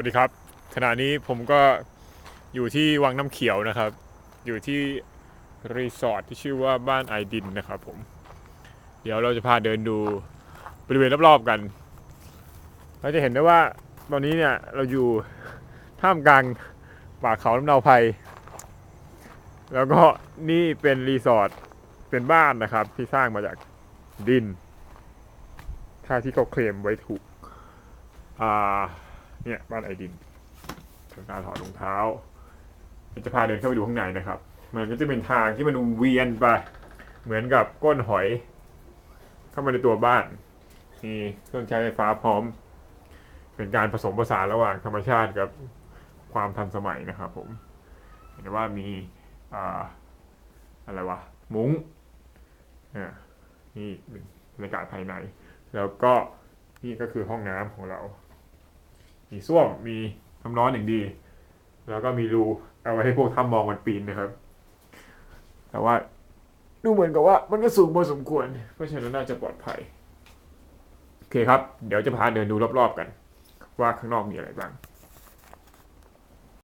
วัสดีครับ ขณะนี้ผมก็อยู่ที่วังน้ำเขียวนะครับ อยู่ที่รีสอร์ทที่ชื่อว่าบ้านไอดินนะครับผม เดี๋ยวเราจะพาเดินดูบริเวณรอบๆกัน เราจะเห็นได้ว่าตอนนี้เนี่ยเราอยู่ท่ามกลางป่าเขาลำเนาไพรแล้วก็นี่เป็นรีสอร์ทเป็นบ้านนะครับ ที่สร้างมาจากดิน ถ้าที่เขาเคลมไว้ถูก อ่า เนี่ยบ้านไอดินทำการถอดรองเท้าจะพาเดินเข้าไปดูข้างในนะครับ มันก็จะเป็นทางที่มันเวียนไป เหมือนกับก้นหอย เข้ามาในตัวบ้านมีเครื่องใช้ไฟฟ้าพร้อม เป็นการผสมผสานระหว่างธรรมชาติกับความทันสมัยนะครับผม เห็นว่ามีอ่าอะไรวะ มุ้งนี่บรรยากาศภายใน แล้วก็นี่ก็คือห้องน้ำของเรา มีส้วมมีน้ำร้อนอย่างดี แล้วก็มีรูเอาไว้ให้พวกถ้ำมองมันปีนนะครับ แต่ว่าดูเหมือนกับว่ามันก็สูงพอสมควร เพราะฉะนั้นน่าจะปลอดภัย โอเคครับ เดี๋ยวจะพาเดินดูรอบๆกัน ว่าข้างนอกมีอะไรบ้าง